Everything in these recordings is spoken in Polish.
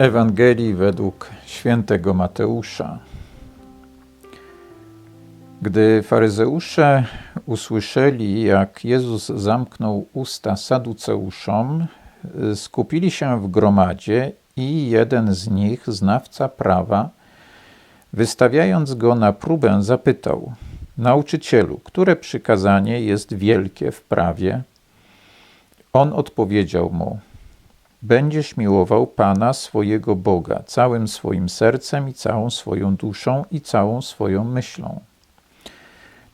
Ewangelii według świętego Mateusza. Gdy faryzeusze usłyszeli, jak Jezus zamknął usta saduceuszom, skupili się w gromadzie i jeden z nich, znawca prawa, wystawiając go na próbę, zapytał: Nauczycielu, które przykazanie jest wielkie w prawie? On odpowiedział mu: Będziesz miłował Pana swojego Boga całym swoim sercem i całą swoją duszą i całą swoją myślą.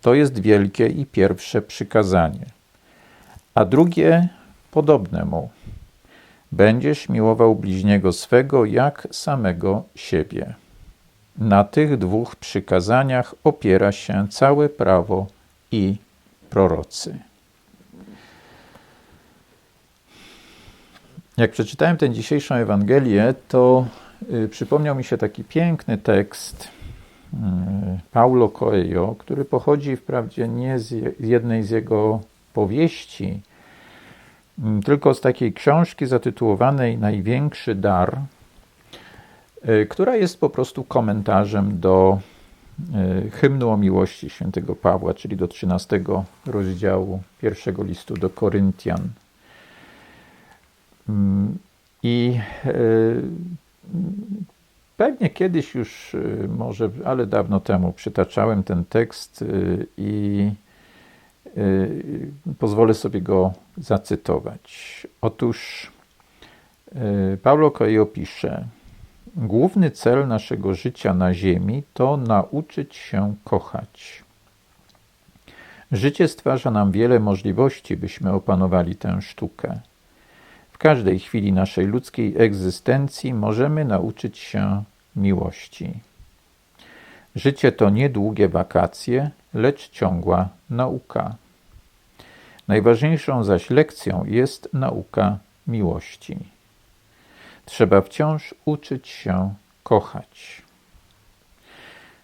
To jest wielkie i pierwsze przykazanie. A drugie podobne mu. Będziesz miłował bliźniego swego jak samego siebie. Na tych dwóch przykazaniach opiera się całe prawo i prorocy. Jak przeczytałem tę dzisiejszą Ewangelię, to y, przypomniał mi się taki piękny tekst y, Paulo Coelho, który pochodzi wprawdzie nie z jednej z jego powieści, y, tylko z takiej książki zatytułowanej Największy dar, y, która jest po prostu komentarzem do hymnu o miłości świętego Pawła, czyli do 13 rozdziału pierwszego listu do Koryntian. I e, pewnie kiedyś już, e, może, ale dawno temu, przytaczałem ten tekst e, i pozwolę sobie go zacytować. Otóż Paulo Coelho pisze: Główny cel naszego życia na Ziemi to nauczyć się kochać. Życie stwarza nam wiele możliwości, byśmy opanowali tę sztukę. W każdej chwili naszej ludzkiej egzystencji możemy nauczyć się miłości. Życie to niedługie wakacje, lecz ciągła nauka. Najważniejszą zaś lekcją jest nauka miłości. Trzeba wciąż uczyć się kochać.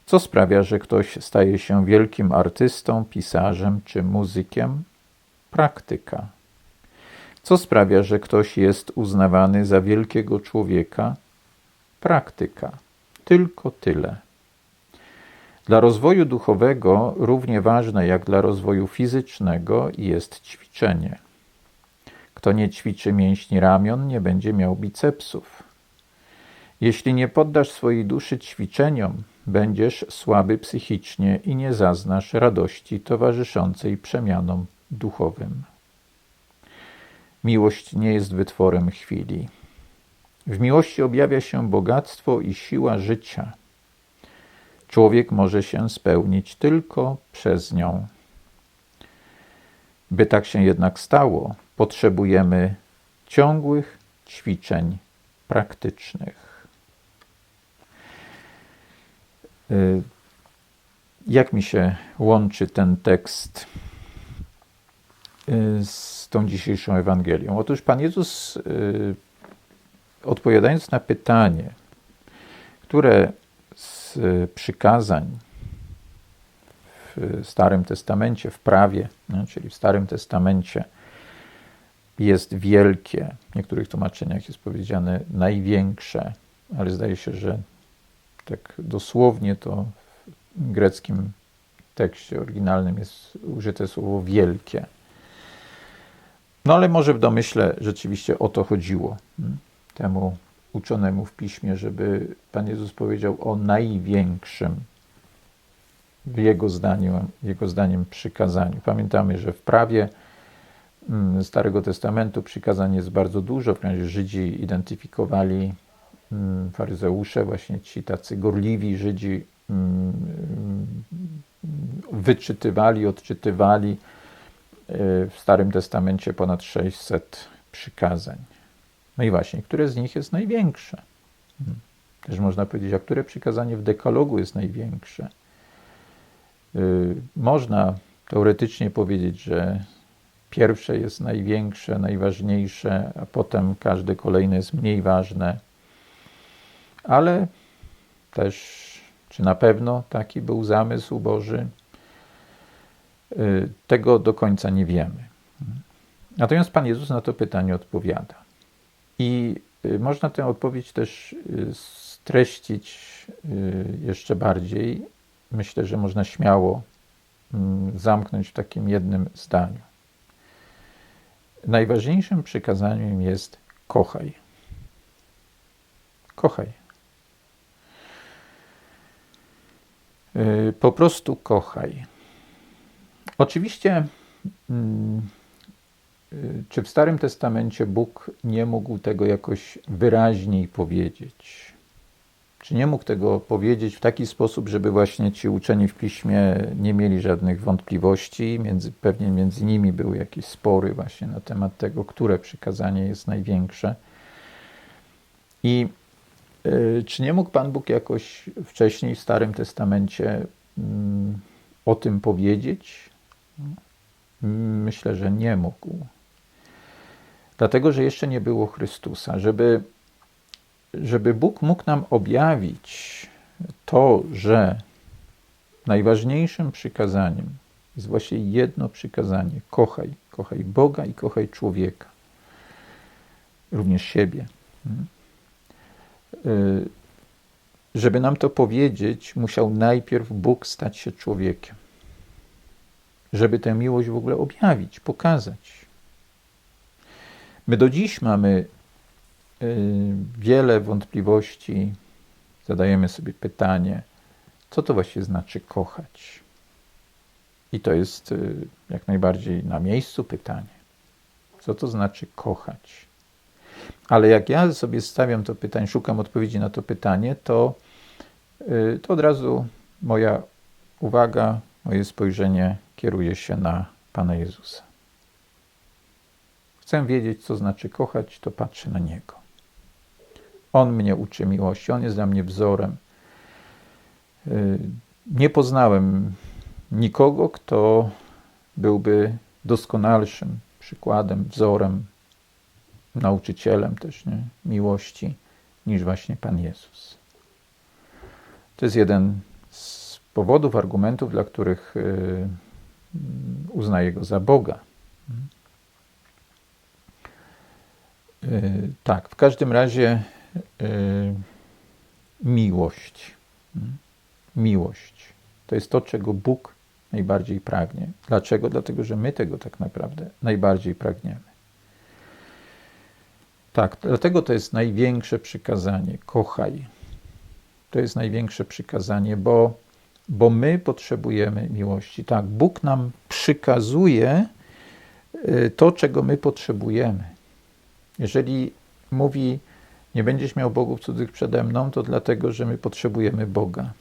Co sprawia, że ktoś staje się wielkim artystą, pisarzem czy muzykiem? Praktyka. Co sprawia, że ktoś jest uznawany za wielkiego człowieka? Praktyka. Tylko tyle. Dla rozwoju duchowego równie ważne jak dla rozwoju fizycznego jest ćwiczenie. Kto nie ćwiczy mięśni ramion, nie będzie miał bicepsów. Jeśli nie poddasz swojej duszy ćwiczeniom, będziesz słaby psychicznie i nie zaznasz radości towarzyszącej przemianom duchowym. Miłość nie jest wytworem chwili. W miłości objawia się bogactwo i siła życia. Człowiek może się spełnić tylko przez nią. By tak się jednak stało, potrzebujemy ciągłych ćwiczeń praktycznych. Y, jak mi się łączy ten tekst y, z tą dzisiejszą Ewangelią? Otóż Pan Jezus, y, odpowiadając na pytanie, które z przykazań w Starym Testamencie, w prawie, no, czyli w Starym Testamencie, jest wielkie. W niektórych tłumaczeniach jest powiedziane największe, ale zdaje się, że tak dosłownie to w greckim tekście oryginalnym jest użyte słowo wielkie. No ale może w domyśle rzeczywiście o to chodziło hmm, temu uczonemu w piśmie, żeby Pan Jezus powiedział o największym w jego zdaniu, jego zdaniem przykazaniu. Pamiętamy, że w prawie hmm, Starego Testamentu przykazań jest bardzo dużo, ponieważ Żydzi identyfikowali hmm, faryzeusze, właśnie ci tacy gorliwi Żydzi wyczytywali, odczytywali w Starym Testamencie ponad 600 przykazań. No i właśnie, które z nich jest największe? Hmm. Też można powiedzieć, a które przykazanie w dekalogu jest największe? Y, można teoretycznie powiedzieć, że pierwsze jest największe, najważniejsze, a potem każde kolejne jest mniej ważne. Ale też, czy na pewno taki był zamysł Boży? Y, tego do końca nie wiemy. Natomiast Pan Jezus na to pytanie odpowiada. I y, można tę odpowiedź też y, streścić jeszcze bardziej. Myślę, że można śmiało mm, zamknąć w takim jednym zdaniu. Najważniejszym przykazaniem jest kochaj. Kochaj. Po prostu kochaj. Oczywiście mm, Y, czy w Starym Testamencie Bóg nie mógł tego jakoś wyraźniej powiedzieć? Czy nie mógł tego powiedzieć w taki sposób, żeby właśnie ci uczeni w piśmie nie mieli żadnych wątpliwości? Między, pewnie między nimi były jakieś spory właśnie na temat tego, które przykazanie jest największe. I y, czy nie mógł Pan Bóg jakoś wcześniej w Starym Testamencie y, o tym powiedzieć? Myślę, że nie mógł. Dlatego, że jeszcze nie było Chrystusa. Żeby, żeby Bóg mógł nam objawić to, że najważniejszym przykazaniem jest właśnie jedno przykazanie: kochaj, kochaj Boga i kochaj człowieka, również siebie. Hmm. Y, żeby nam to powiedzieć, musiał najpierw Bóg stać się człowiekiem, żeby tę miłość w ogóle objawić, pokazać. My do dziś mamy y, wiele wątpliwości, zadajemy sobie pytanie, co to właśnie znaczy kochać? I to jest y, jak najbardziej na miejscu pytanie. Co to znaczy kochać? Ale jak ja sobie stawiam to pytanie, szukam odpowiedzi na to pytanie, to, y, to od razu moja uwaga, moje spojrzenie kieruje się na Pana Jezusa chcę wiedzieć, co znaczy kochać, to patrzę na Niego. On mnie uczy miłości, On jest dla mnie wzorem. Y, nie poznałem nikogo, kto byłby doskonalszym przykładem, wzorem, nauczycielem też nie? miłości niż właśnie Pan Jezus. To jest jeden z powodów, argumentów, dla których y, uznaję go za Boga. E, tak, w każdym razie e, miłość. Miłość. To jest to, czego Bóg najbardziej pragnie. Dlaczego? Dlatego, że my tego tak naprawdę najbardziej pragniemy. Tak, dlatego to jest największe przykazanie. Kochaj. To jest największe przykazanie, bo, bo my potrzebujemy miłości. Tak, Bóg nam przykazuje e, to, czego my potrzebujemy. Jeżeli mówi, nie będziesz miał bogów cudzych przede mną, to dlatego, że my potrzebujemy Boga.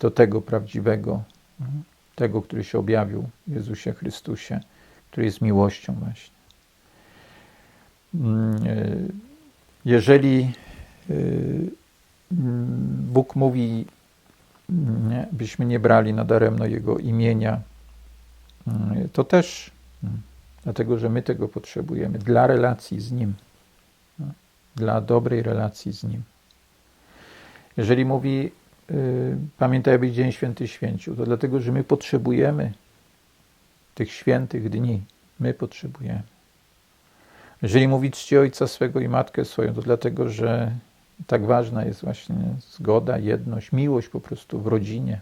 Do tego prawdziwego, tego, który się objawił w Jezusie Chrystusie, który jest miłością właśnie. Mm, e, jeżeli e, Bóg mówi, byśmy nie brali nadaremno Jego imienia, mm, to też mm, dlatego że my tego potrzebujemy dla relacji z Nim, no, dla dobrej relacji z Nim. Jeżeli mówi, yy, pamiętaj, aby Dzień Święty święcił, to dlatego, że my potrzebujemy tych świętych dni. My potrzebujemy. Jeżeli mówi czci ojca swego i matkę swoją, to dlatego, że tak ważna jest właśnie zgoda, jedność, miłość po prostu w rodzinie.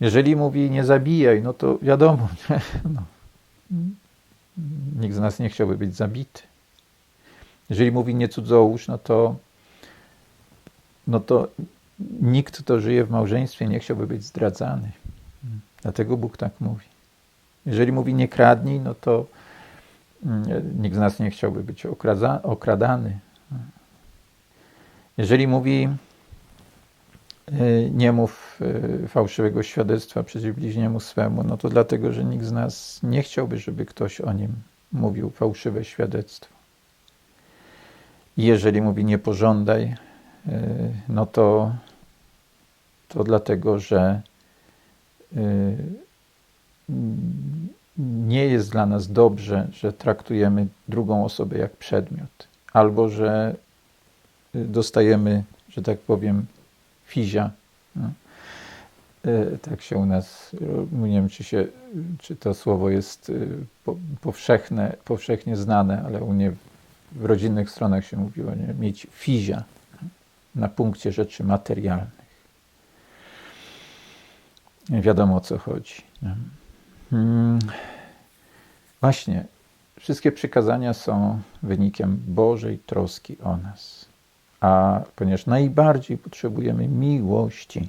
Jeżeli mówi nie zabijaj, no to wiadomo? No. nikt z nas nie chciałby być zabity. Jeżeli mówi nie cudzołóż, no to, no to nikt, kto żyje w małżeństwie, nie chciałby być zdradzany. Dlatego Bóg tak mówi. Jeżeli mówi nie kradnij, no to mm, nikt z nas nie chciałby być okradany. Jeżeli mówi E, nie mów e, fałszywego świadectwa przeciw bliźniemu swemu, no to dlatego, że nikt z nas nie chciałby, żeby ktoś o nim mówił fałszywe świadectwo. Jeżeli mówi nie pożądaj, e, no to, to dlatego, że nie jest dla nas dobrze, że traktujemy drugą osobę jak przedmiot, albo że dostajemy, że tak powiem, fizia. No. E, tak się u nas, nie wiem, czy, się, czy to słowo jest e, powszechne, powszechnie znane, ale u mnie w rodzinnych stronach się mówiło, nie? mieć fizia na punkcie rzeczy materialnych. Wiadomo o co chodzi. nie? Mm. Właśnie, wszystkie przykazania są wynikiem Bożej troski o nas. A ponieważ najbardziej potrzebujemy miłości,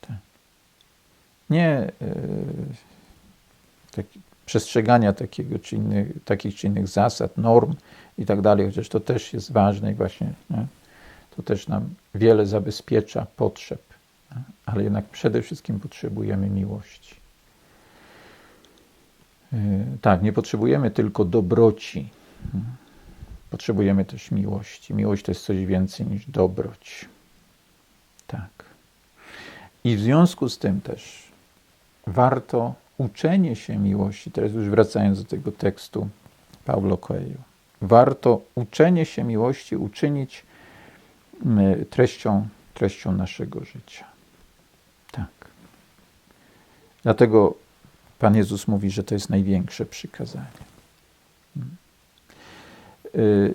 tak. nie yy, tak, przestrzegania takiego czy takich czy innych zasad, norm i tak dalej, chociaż to też jest ważne i właśnie nie? to też nam wiele zabezpiecza potrzeb, nie? ale jednak przede wszystkim potrzebujemy miłości. Yy, Tak, nie potrzebujemy tylko dobroci. Potrzebujemy też miłości. Miłość to jest coś więcej niż dobroć. Tak. I w związku z tym też warto uczenie się miłości, teraz już wracając do tego tekstu Paulo Coelho, warto uczenie się miłości uczynić mm, treścią, treścią naszego życia. Tak. Dlatego Pan Jezus mówi, że to jest największe przykazanie. Y,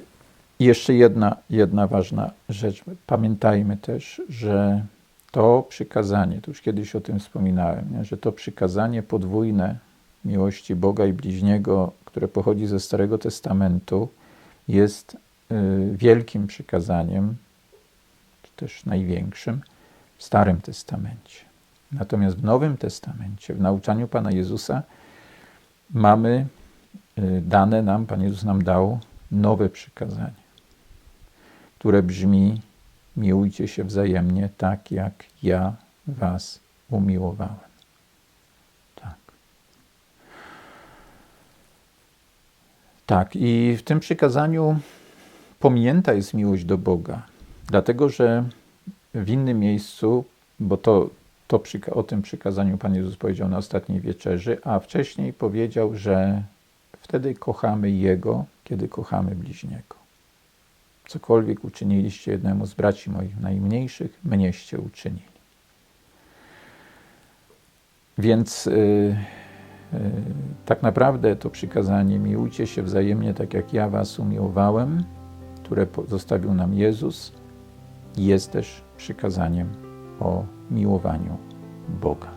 jeszcze jedna, jedna ważna rzecz. Pamiętajmy też, że to przykazanie, to już kiedyś o tym wspominałem, nie? że to przykazanie podwójne miłości Boga i bliźniego, które pochodzi ze Starego Testamentu, jest y, wielkim przykazaniem, czy też największym w Starym Testamencie. Natomiast w Nowym Testamencie, w nauczaniu Pana Jezusa, mamy y, dane nam, Pan Jezus nam dał nowe przykazanie, które brzmi: Miłujcie się wzajemnie tak, jak ja Was umiłowałem. Tak. Tak, i w tym przykazaniu pominięta jest miłość do Boga, dlatego że w innym miejscu, bo to, to o tym przykazaniu Pan Jezus powiedział na ostatniej wieczerzy, a wcześniej powiedział, że wtedy kochamy Jego, kiedy kochamy bliźniego. Cokolwiek uczyniliście jednemu z braci moich najmniejszych, mnieście uczynili. Więc yy, yy, tak naprawdę to przykazanie miłujcie się wzajemnie tak jak ja was umiłowałem, które zostawił nam Jezus, jest też przykazaniem o miłowaniu Boga.